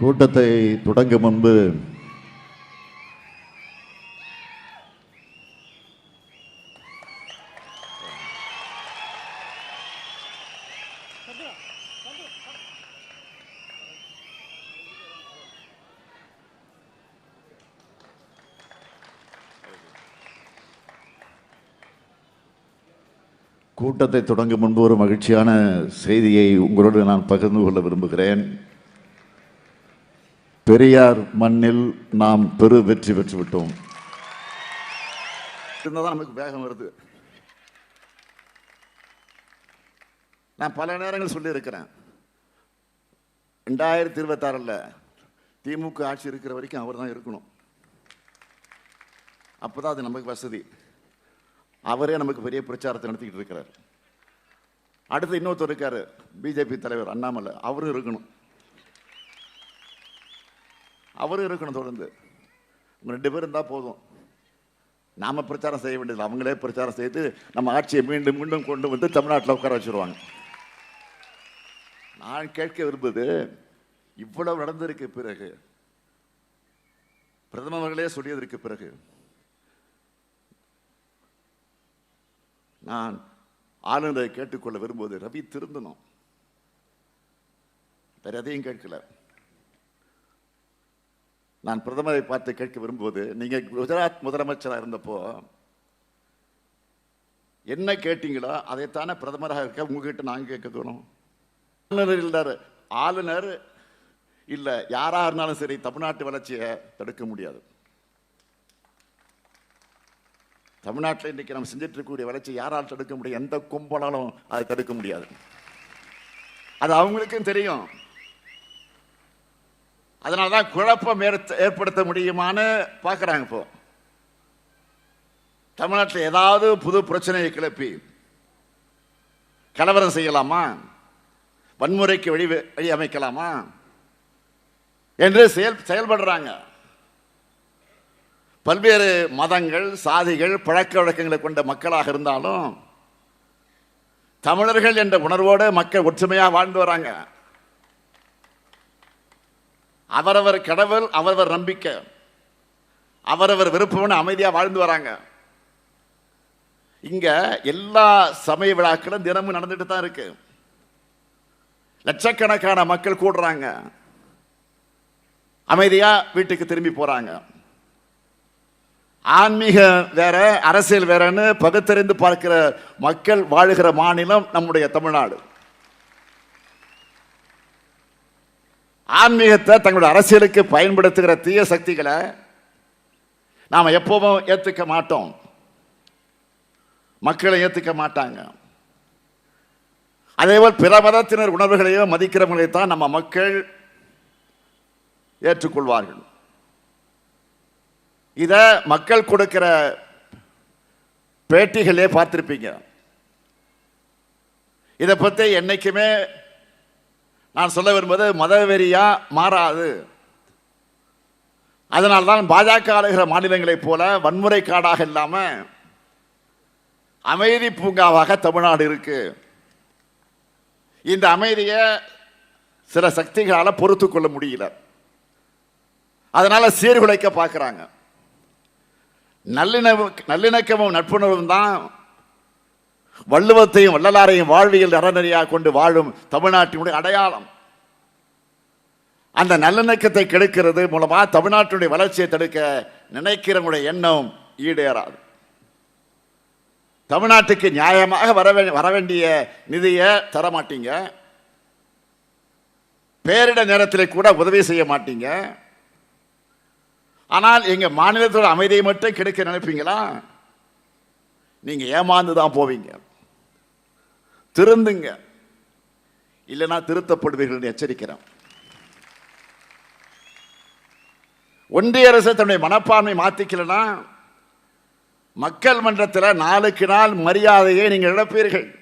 கூட்டத்தை தொடங்கும் முன்பு கூட்டத்தை தொடங்கும் முன்பு ஒரு மகிழ்ச்சியான செய்தியை உங்களோடு நான் பகிர்ந்து கொள்ள விரும்புகிறேன். பெரியார் மண்ணில் நாம் பெரு வெற்றி பெற்று விட்டோம். இருந்தாதான் நமக்கு வேகம் வருது. நான் பல நேரங்கள் சொல்லியிருக்கிறேன். ரெண்டாயிரத்தி இருபத்தாறில் திமுக ஆட்சி இருக்கிற வரைக்கும் அவர் தான் இருக்கணும். அப்போ தான் அது நமக்கு வசதி. அவரே நமக்கு பெரிய பிரச்சாரத்தை நடத்திக்கிட்டு இருக்கிறார். அடுத்து இன்னொருத்தர் இருக்கார் பிஜேபி தலைவர் அண்ணாமலை. அவரும் இருக்கணும். அவரும் இருக்கணும் தொடர்ந்து. உங்கள் ரெண்டு பேரும் இருந்தால் போதும். நாம பிரச்சாரம் செய்ய வேண்டியது அவங்களே பிரச்சாரம் செய்து நம்ம ஆட்சியை மீண்டும் மீண்டும் கொண்டு வந்து தமிழ்நாட்டில் உட்கார வச்சிருவாங்க. நான் கேட்க விரும்புவது இவ்வளவு நடந்திருக்கு பிறகு பிரதமர்களே சொல்லியதற்கு பிறகு நான் ஆளுநரை கேட்டுக்கொள்ள விரும்புவது ரவி திருந்தணும். வேற எதையும் கேட்கல. நான் பிரதமரை பார்த்து கேட்க விரும்புவது நீங்க குஜராத் முதலமைச்சராக இருந்தப்போ என்ன கேட்டீங்களோ அதைத்தானே பிரதமராக இருக்க உங்ககிட்ட நாங்க கேட்க தோணும். ஆளுநர் இல்ல ஆளுநர் யாரா இருந்தாலும் சரி தமிழ்நாட்டு வளர்ச்சியை தடுக்க முடியாது. தமிழ்நாட்டில் இன்றைக்கி நம்ம செஞ்சுட்டு இருக்கக்கூடிய வளர்ச்சி யாரால் தடுக்க முடியும்? எந்த கும்பலாலும் அதை தடுக்க முடியாது. அது அவங்களுக்கும் தெரியும். அதனால தான் குழப்பம் ஏற்படுத்த முடியுமான்னு பார்க்குறாங்க இப்போ. தமிழ்நாட்டில் ஏதாவது புது பிரச்சனையை கிளப்பி கலவரம் செய்யலாமா? வன்முறைக்கு வழி வழி அமைக்கலாமா? என்று செயல் செயல்படுறாங்க. பல்வேறு மதங்கள் சாதிகள் பழக்க வழக்கங்களை கொண்ட மக்களாக இருந்தாலும் தமிழர்கள் என்ற உணர்வோடு மக்கள் ஒற்றுமையாக வாழ்ந்து வராங்க. அவரவர் கடவுள் அவரவர் நம்பிக்கை. அவரவர் விருப்பம்னு அமைதியாக வாழ்ந்து வராங்க. இங்க எல்லா சமய விழாக்களும் தினமும் நடந்துட்டு தான் இருக்கு. லட்சக்கணக்கான மக்கள் கூடுறாங்க. அமைதியா வீட்டுக்கு திரும்பி போறாங்க. ஆன்மீகம் வேற அரசியல் வேறன்னு பகுத்தறிந்து பார்க்கிற மக்கள் வாழுகிற மாநிலம் நம்முடைய தமிழ்நாடு. ஆன்மீகத்தை தங்களுடைய அரசியலுக்கு பயன்படுத்துகிற தீய சக்திகளை நாம் எப்பவும் ஏற்றுக்க மாட்டோம். மக்களை ஏற்றுக்க மாட்டாங்க. அதேபோல் பிற மதத்தினர் உணர்வுகளையும் மதிக்கிறவங்களை தான் நம்ம மக்கள் ஏற்றுக்கொள்வார்கள். இதை மக்கள் கொடுக்கிற பேட்டிகளே பார்த்துருப்பீங்க. இதை பற்றி என்றைக்குமே நான் சொல்ல விரும்புவது மதவெறியா மாறாது. அதனால்தான் பாஜக ஆளுகிற மாநிலங்களைப் போல வன்முறை காடாக இல்லாமல் அமைதி பூங்காவாக தமிழ்நாடு இருக்கு. இந்த அமைதியை சில சக்திகளால் பொறுத்து கொள்ள முடியல. அதனால சீர்குலைக்க பார்க்குறாங்க. நல்லிணவு நல்லிணக்கமும் நட்புணர்வும் தான் வள்ளுவத்தையும் வள்ளலாரையும் வாழ்வியல் அறநெறியாக கொண்டு வாழும் தமிழ்நாட்டினுடைய அடையாளம். அந்த நல்லிணக்கத்தை கெடுக்கிறது மூலமாக தமிழ்நாட்டினுடைய வளர்ச்சியை தடுக்க நினைக்கிறவங்களுடைய எண்ணம் ஈடேறாது. தமிழ்நாட்டுக்கு நியாயமாக வர வர வேண்டிய நிதியை தர மாட்டீங்க பேரிட நேரத்தில் கூட உதவி செய்ய மாட்டீங்க. ஆனால் எங்கள் மாநிலத்தோட அமைதியை மட்டும் கெடுக்க நினைப்பீங்களா? நீங்கள் ஏமாந்து தான் போவீங்க. திருந்துங்க. இல்லைன்னா திருத்தப்படுவீர்கள் எச்சரிக்கிறேன். ஒன்றிய அரசு தன்னுடைய மனப்பான்மை மாத்திக்கலனா மக்கள் மன்றத்தில் நாளுக்கு நாள் மரியாதையை நீங்கள் இழப்பீர்கள்.